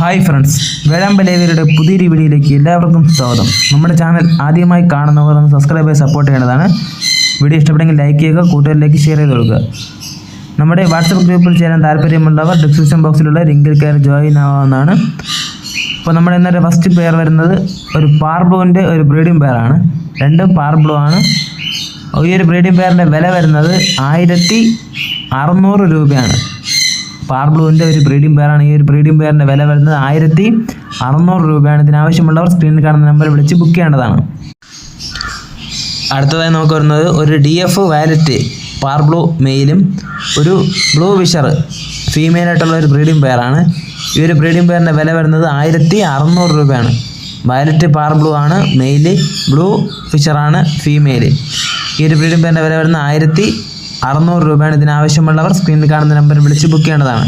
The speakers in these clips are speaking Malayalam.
ഹായ് ഫ്രണ്ട്സ് വേഴാമ്പലേവരുടെ പുതിയൊരു വീഡിയോയിലേക്ക് എല്ലാവർക്കും സ്വാഗതം. നമ്മുടെ ചാനൽ ആദ്യമായി കാണുന്നവർ ഒന്ന് സബ്സ്ക്രൈബ് ചെയ്ത് സപ്പോർട്ട് ചെയ്യേണ്ടതാണ്. വീഡിയോ ഇഷ്ടപ്പെട്ടെങ്കിൽ ലൈക്ക് ചെയ്യുക കൂട്ടുകാരിലേക്ക് ഷെയർ ചെയ്ത് കൊടുക്കുക. നമ്മുടെ വാട്സപ്പ് ഗ്രൂപ്പിൽ ചേരാൻ താല്പര്യമുള്ളവർ ഡിസ്ക്രിപ്ഷൻ ബോക്സിലുള്ള ലിങ്കിൽ കയറി ജോയിൻ ആവാവുന്നതാണ് അപ്പോൾ നമ്മുടെ ഇന്നത്തെ ഫസ്റ്റ് പെയർ വരുന്നത് ഒരു പാർബ്ലുവിന്റെ ഒരു ബ്രീഡിംഗ് പെയറാണ് രണ്ടും പാർബ്ലു ആണ്. ഈ ഒരു ബ്രീഡിംഗ് പെയറിന്റെ വില വരുന്നത് ആയിരത്തി അറുന്നൂറ് രൂപയാണ്. പാർബ്ലുവിന്റെ ഒരു ബ്രീഡിംഗ് പെയറാണ് ഈ ഒരു ബ്രീഡിംഗ് പെയറിന്റെ വില വരുന്നത് ആയിരത്തി അറുന്നൂറ് രൂപയാണ്. ഇതിനാവശ്യമുള്ളവർ സ്ക്രീനിൽ കാണുന്ന നമ്പർ വിളിച്ച് ബുക്ക് ചെയ്യേണ്ടതാണ്. അടുത്തതായി നമുക്ക് വരുന്നത് ഒരു ഡി എഫ് വാലറ്റ് പാർബ്ലൂ മെയിലും ഒരു ബ്ലൂ വിഷർ ഫീമെയിലായിട്ടുള്ള ഒരു ബ്രീഡിംഗ് പെയറാണ് ഈ ഒരു ബ്രീഡിംഗ് പെയറിന്റെ വില വരുന്നത് ആയിരത്തി അറുന്നൂറ് രൂപയാണ്. വയലറ്റ് പാർബ്ലൂ ആണ് മെയിൽ ബ്ലൂ ഫിഷറാണ് ഫീമെയിൽ ഈ ഒരു ബ്രീഡിംഗ് പെയറിന്റെ വില വരുന്നത് ആയിരത്തി അറുന്നൂറ് രൂപയാണ് ഇതിനാവശ്യമുള്ളവർ സ്ക്രീനിൽ കാണുന്ന നമ്പറിൽ വിളിച്ച് ബുക്ക് ചെയ്യേണ്ടതാണ്.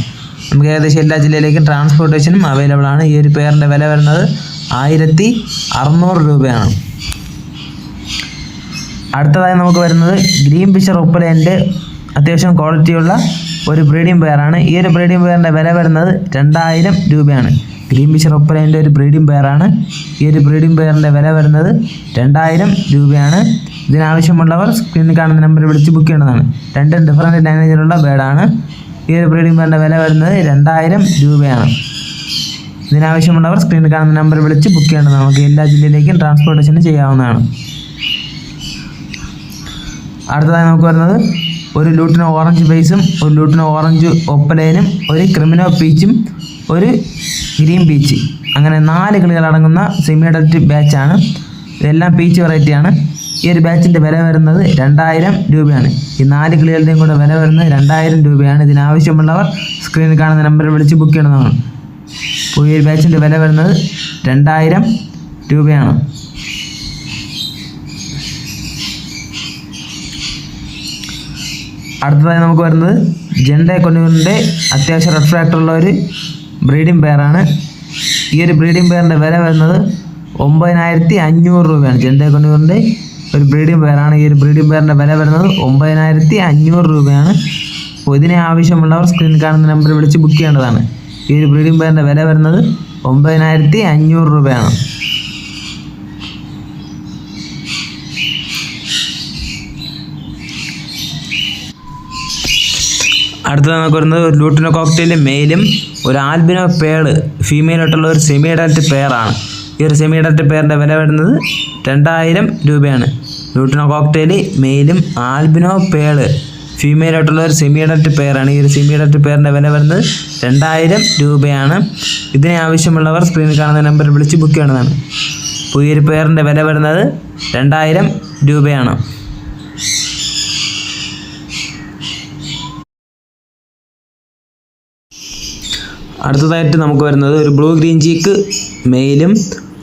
നമുക്ക് ഏകദേശം എല്ലാ ജില്ലയിലേക്കും ട്രാൻസ്പോർട്ടേഷനും അവൈലബിൾ ആണ്. ഈ ഒരു പെയറിന്റെ വില വരുന്നത് ആയിരത്തി അറുന്നൂറ് രൂപയാണ്. അടുത്തതായി നമുക്ക് വരുന്നത് ഗ്രീൻ ഫിഷർ ഉപ്പലേന്റെ അത്യാവശ്യം ക്വാളിറ്റിയുള്ള ഒരു ബ്രീഡിംഗ് പെയറാണ് ഈ ഒരു ബ്രീഡിംഗ് പെയറിന്റെ വില വരുന്നത് രണ്ടായിരം രൂപയാണ്. ഗ്രീൻ ഫിഷർ ഉപ്പലേന്റെ ഒരു ബ്രീഡിംഗ് പെയറാണ്. ഈ ഒരു ബ്രീഡിംഗ് പെയറിന്റെ വില വരുന്നത് രണ്ടായിരം രൂപയാണ്. ഇതിനാവശ്യമുള്ളവർ സ്ക്രീനിൽ കാണുന്ന നമ്പർ വിളിച്ച് ബുക്ക് ചെയ്യേണ്ടതാണ്. രണ്ടും ഡിഫറന്റ് ലാംഗ്വേജിലുള്ള ബേഡാണ് ഈ ഒരു ബ്രീഡിംഗ് പെയറിന്റെ വില വരുന്നത് രണ്ടായിരം രൂപയാണ്. ഇതിനാവശ്യമുള്ളവർ സ്ക്രീനിൽ കാണുന്ന നമ്പർ വിളിച്ച് ബുക്ക് ചെയ്യേണ്ടതാണ്. നമുക്ക് എല്ലാ ജില്ലയിലേക്കും ട്രാൻസ്പോർട്ടേഷൻ ചെയ്യാവുന്നതാണ്. അടുത്തതായി നമുക്ക് വരുന്നത് ഒരു ലൂട്ടിന് ഓറഞ്ച് ബേസും ഒരു ലൂട്ടിന് ഓറഞ്ച് ഒപ്പലേനും ഒരു ക്രിമിനോ പീച്ചും ഒരു ഗ്രീൻ പീച്ച്. അങ്ങനെ നാല് കിളികളടങ്ങുന്ന സെമി അഡൽറ്റ് ബാച്ചാണ് ഇതെല്ലാം പീച്ച് വെറൈറ്റിയാണ് ഈ ഒരു ബാച്ചിന്റെ വില വരുന്നത് രണ്ടായിരം രൂപയാണ്. ഈ നാല് കിളികളുടെയും കൂടെ വില വരുന്നത് രണ്ടായിരം രൂപയാണ്. ഇതിനാവശ്യമുള്ളവർ സ്ക്രീനിൽ കാണുന്ന നമ്പറിൽ വിളിച്ച് ബുക്ക് ചെയ്യണമെന്നാണ് അപ്പോൾ ഈ ഒരു ബാച്ചിന്റെ വില വരുന്നത് രണ്ടായിരം രൂപയാണ്. അടുത്തതായി നമുക്ക് വരുന്നത് ജെൻഡെ കൊന്നൂരിന്റെ അത്യാവശ്യം ഫാക്ടർ ഒരു ബ്രീഡിംഗ് പെയറാണ്. ഈ ഒരു ബ്രീഡിംഗ് പെയറിന്റെ വില വരുന്നത് ഒമ്പതിനായിരത്തി അഞ്ഞൂറ് രൂപയാണ്. ജെൻഡെ കൊന്നൂരിന്റെ ഒരു ബ്രീഡിംഗ് പെയറാണ്. ഈ ഒരു ബ്രീഡിംഗ് പെയറിന്റെ വില വരുന്നത് ഒമ്പതിനായിരത്തി അഞ്ഞൂറ് രൂപയാണ്. അപ്പോൾ ഇതിനെ ആവശ്യമുള്ളവർ സ്ക്രീൻ കാണുന്ന നമ്പർ വിളിച്ച് ബുക്ക് ചെയ്യേണ്ടതാണ്. ഈ ഒരു ബ്രീഡിംഗ് പെയറിന്റെ വില വരുന്നത് ഒമ്പതിനായിരത്തി അഞ്ഞൂറ് രൂപയാണ്. അടുത്തത് നമുക്ക് വരുന്നത് ഒരു ലൂട്ടിനോ കോക്ടെയിൽ മെയിലും ഒരു ആൽബിനോ പേൾ ഫീമെയിലായിട്ടുള്ള ഒരു സെമി അഡൽറ്റ് പെയറാണ് ഈ ഒരു സെമി അഡൽറ്റ് പെയറിന്റെ വില വരുന്നത് രണ്ടായിരം രൂപയാണ്. ലൂട്ടിനോ കോക്ടെയിൽ മെയിലും ആൽബിനോ പേൾ ഫീമെയിലായിട്ടുള്ള ഒരു സെമി അഡൽറ്റ് പെയറാണ് ഈ ഒരു സെമി അഡൽറ്റ് പെയറിന്റെ വില വരുന്നത് രണ്ടായിരം രൂപയാണ്. ഇതിനെ ആവശ്യമുള്ളവർ സ്ക്രീനിൽ കാണുന്ന നമ്പറിൽ വിളിച്ച് ബുക്ക് ഈ ഒരു പെയറിന്റെ വില വരുന്നത് രണ്ടായിരം രൂപയാണ്. അടുത്തതായിട്ട് നമുക്ക് വരുന്നത് ഒരു ബ്ലൂ ഗ്രീൻ ചീക്ക് മെയിലും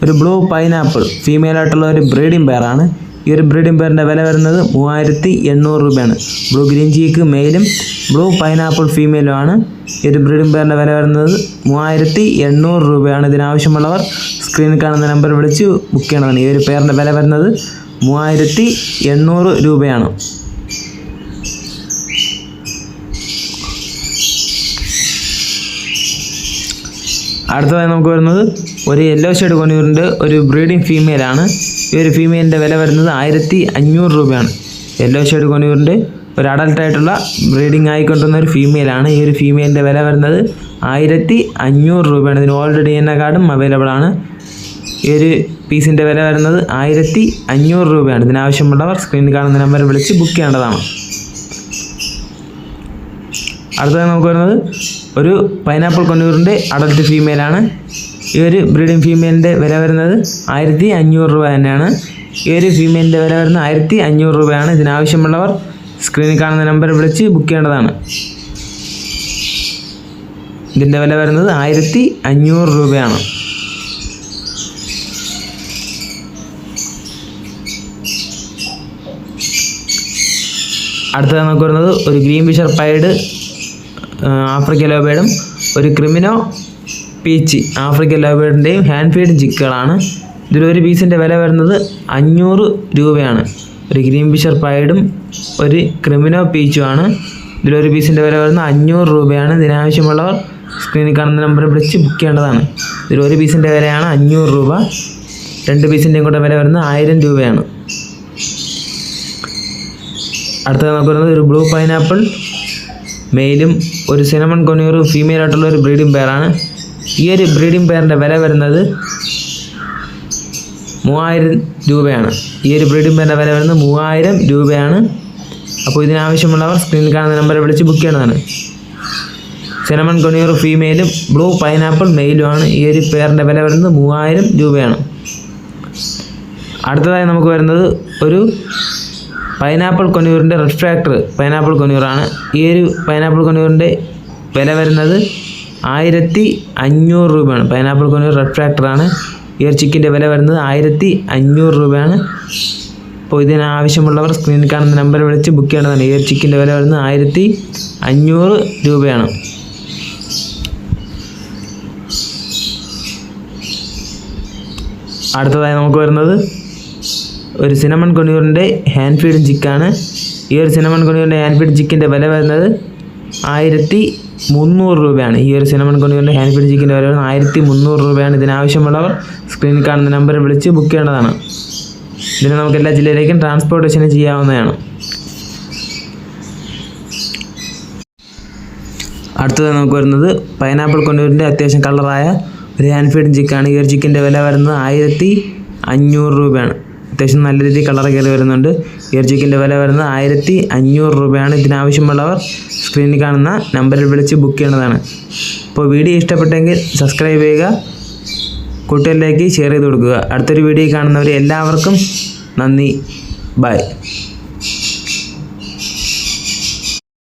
ഒരു ബ്ലൂ പൈനാപ്പിൾ. ഫീമെയിലായിട്ടുള്ള ഒരു ബ്രീഡിംഗ് പെയറാണ് ഈ ഒരു ബ്രീഡിംഗ് പെയറിന്റെ വില വരുന്നത് മൂവായിരത്തി എണ്ണൂറ് രൂപയാണ്. ബ്ലൂ ഗ്രീൻ ചീക്ക് മെയിലും ബ്ലൂ പൈനാപ്പിൾ ഫീമെയിലും ആണ്. ഈ ഒരു ബ്രീഡിംഗ് പെയറിന്റെ വില വരുന്നത് മൂവായിരത്തി എണ്ണൂറ് രൂപയാണ്. ഇതിനാവശ്യമുള്ളവർ സ്ക്രീനിൽ കാണുന്ന നമ്പർ വിളിച്ച് ബുക്ക് ചെയ്യണമെന്ന് ഈ ഒരു പെയറിന്റെ വില വരുന്നത് മൂവായിരത്തി എണ്ണൂറ് രൂപയാണ്. അടുത്തതായി നമുക്ക് വരുന്നത് ഒരു യെല്ലോ ഷെയ്ഡ് കൊന്നൂരിന്റെ ഒരു ബ്രീഡിംഗ് ഫീമെയിലാണ് ഈ ഒരു ഫീമെയിലിന്റെ വില വരുന്നത് ആയിരത്തി അഞ്ഞൂറ് രൂപയാണ്. യെല്ലോ ഷെയ്ഡ് കൊന്നൂരിന്റെ ഒരു അഡൽട്ടായിട്ടുള്ള ബ്രീഡിംഗ് ആയിക്കൊണ്ടുവന്ന ഒരു ഫീമെയിലാണ് ഈ ഒരു ഫീമെയിലിന്റെ വില വരുന്നത് ആയിരത്തി അഞ്ഞൂറ് രൂപയാണ്. ഇതിന് ഓൾറെഡി എന്ന കാർഡും അവൈലബിൾ ആണ്. ഈ ഒരു പീസിന്റെ വില വരുന്നത് ആയിരത്തി അഞ്ഞൂറ് രൂപയാണ് ഇതിനാവശ്യമുള്ളവർ സ്ക്രീനിൽ കാണുന്ന നമ്പർ വിളിച്ച് ബുക്ക് ചെയ്യേണ്ടതാണ്. അടുത്തത് നമുക്ക് വരുന്നത് ഒരു പൈനാപ്പിൾ കൊന്നൂറിന്റെ അഡൽട്ട് ഫീമെയിലാണ് ഈ ഒരു ബ്രീഡിംഗ് ഫീമെയിലിന്റെ വില വരുന്നത് ആയിരത്തി അഞ്ഞൂറ് രൂപ തന്നെയാണ്. ഈ ഒരു ഫീമെയിലിന്റെ വില വരുന്നത് ആയിരത്തി അഞ്ഞൂറ് രൂപയാണ്. ഇതിനാവശ്യമുള്ളവർ സ്ക്രീനിൽ കാണുന്ന നമ്പർ വിളിച്ച് ബുക്ക് ചെയ്യേണ്ടതാണ്. ഇതിന്റെ വില വരുന്നത് ആയിരത്തി അഞ്ഞൂറ് രൂപയാണ്. അടുത്തത് നമുക്ക് വരുന്നത് ഒരു ഗ്രീൻ ഫിഷർ പൈഡ് ആഫ്രിക്കൻ ലോബേഡും ഒരു ക്രിമിനോ പീച്ച്. ആഫ്രിക്കൻ ലോബേഡിന്റെയും ഹാൻഡ് ഫീഡ് ചിക്കുകളാണ് ഇതിലൊരു പീസിന്റെ വില വരുന്നത് അഞ്ഞൂറ് രൂപയാണ്. ഒരു ഗ്രീൻ ഫിഷർ പൈഡും ഒരു ക്രിമിനോ പീച്ചുമാണ്. ഇതിലൊരു പീസിന്റെ വില വരുന്നത് അഞ്ഞൂറ് രൂപയാണ്. ഇതിനാവശ്യമുള്ളവർ സ്ക്രീനിൽ കാണുന്ന നമ്പറിൽ വിളിച്ച് ബുക്ക് ചെയ്യേണ്ടതാണ്. ഇതിലൊരു പീസിന്റെ വിലയാണ് അഞ്ഞൂറ് രൂപ. രണ്ട് പീസിന്റെയും കൂടെ വില വരുന്നത് ആയിരം രൂപയാണ്. അടുത്തത് നമുക്ക് വരുന്നത് ഒരു ബ്ലൂ പൈനാപ്പിൾ മെയിലും ഒരു സിനമൺ കൊനിയറും ഫീമെയിൽ ആയിട്ടുള്ള ഒരു ബ്രീഡിംഗ് പെയറാണ് ഈ ഒരു ബ്രീഡിംഗ് പെയറിന്റെ വില വരുന്നത് മൂവായിരം രൂപയാണ്. ഈ ഒരു ബ്രീഡിംഗ് പെയറിന്റെ വില വരുന്നത് മൂവായിരം രൂപയാണ്. അപ്പോൾ ഇതിനാവശ്യമുള്ളവർ സ്ക്രീനിൽ കാണുന്ന നമ്പറിൽ വിളിച്ച് ബുക്ക് ചെയ്യേണ്ടതാണ് സിനമൺ കൊനിയർ ഫീമെയിലും ബ്ലൂ പൈനാപ്പിൾ മെയിലുമാണ് ഈ ഒരു പെയറിന്റെ വില വരുന്നത് മൂവായിരം രൂപയാണ്. അടുത്തതായി നമുക്ക് വരുന്നത് ഒരു പൈനാപ്പിൾ കൊനൂറിന്റെ റെഡ് ഫാക്ടർ പൈനാപ്പിൾ കൊനൂറാണ്. ഈ ഒരു പൈനാപ്പിൾ കൊനൂറിന്റെ വില വരുന്നത് ആയിരത്തി അഞ്ഞൂറ് രൂപയാണ്. പൈനാപ്പിൾ കൊന്നൂർ ഫാക്ടറാണ് ഈ ഒരു ചിക്കിന്റെ വില വരുന്നത് ആയിരത്തി അഞ്ഞൂറ് രൂപയാണ്. അപ്പോൾ ഇതിനാവശ്യമുള്ളവർ സ്ക്രീനിൽ കാണുന്ന നമ്പർ വിളിച്ച് ബുക്ക് ചെയ്യേണ്ടതാണ്. ഈ ഒരു ചിക്കിന്റെ വില വരുന്നത് ആയിരത്തി അഞ്ഞൂറ് രൂപയാണ്. അടുത്തതായി നമുക്ക് വരുന്നത് ഒരു സിനമൺ കൊണിയൂറിന്റെ ഹാൻഡ് ഫീഡ് ചിക്കാണ് ഈ ഒരു സിനമൺ കൊണിയൂറിന്റെ ഹാൻഡ് ഫീഡ് ചിക്കിന്റെ വില വരുന്നത് ആയിരത്തി മുന്നൂറ് രൂപയാണ്. ഈ ഒരു സിനമൺ കൊണിയൂറിന്റെ ഹാൻഡ് ഫീഡ് ചിക്കിന്റെ വില വരുന്നത് ആയിരത്തി മുന്നൂറ് രൂപയാണ് ഇതിനാവശ്യമുള്ളവർ സ്ക്രീനിൽ കാണുന്ന നമ്പറിൽ വിളിച്ച് ബുക്ക് ചെയ്യേണ്ടതാണ്. ഇതിന് നമുക്ക് എല്ലാ ജില്ലയിലേക്കും ട്രാൻസ്പോർട്ടേഷൻ ചെയ്യാവുന്നതാണ്. അടുത്തത് നമുക്ക് വരുന്നത് പൈനാപ്പിൾ കൊണ്ടൂരിന്റെ അത്യാവശ്യം കളറായ ഒരു ഹാൻഡ് ഫീഡ് ചിക്കാണ് ഈ ഒരു ചിക്കിന്റെ വില വരുന്നത് ആയിരത്തി അഞ്ഞൂറ് രൂപയാണ്. അത്യാവശ്യം നല്ല രീതിയിൽ കളർ കയറി വരുന്നുണ്ട്. ഇയർ ചിക്കിന്റെ വില വരുന്നത് ആയിരത്തി അഞ്ഞൂറ് രൂപയാണ്. ഇതിനാവശ്യമുള്ളവർ സ്ക്രീനിൽ കാണുന്ന നമ്പറിൽ വിളിച്ച് ബുക്ക് ചെയ്യേണ്ടതാണ്. അപ്പോൾ വീഡിയോ ഇഷ്ടപ്പെട്ടെങ്കിൽ സബ്സ്ക്രൈബ് ചെയ്യുക. കൂട്ടുകാരിലേക്ക് ഷെയർ ചെയ്ത് കൊടുക്കുക. അടുത്തൊരു വീഡിയോ കാണുന്നവർ എല്ലാവർക്കും നന്ദി. ബൈ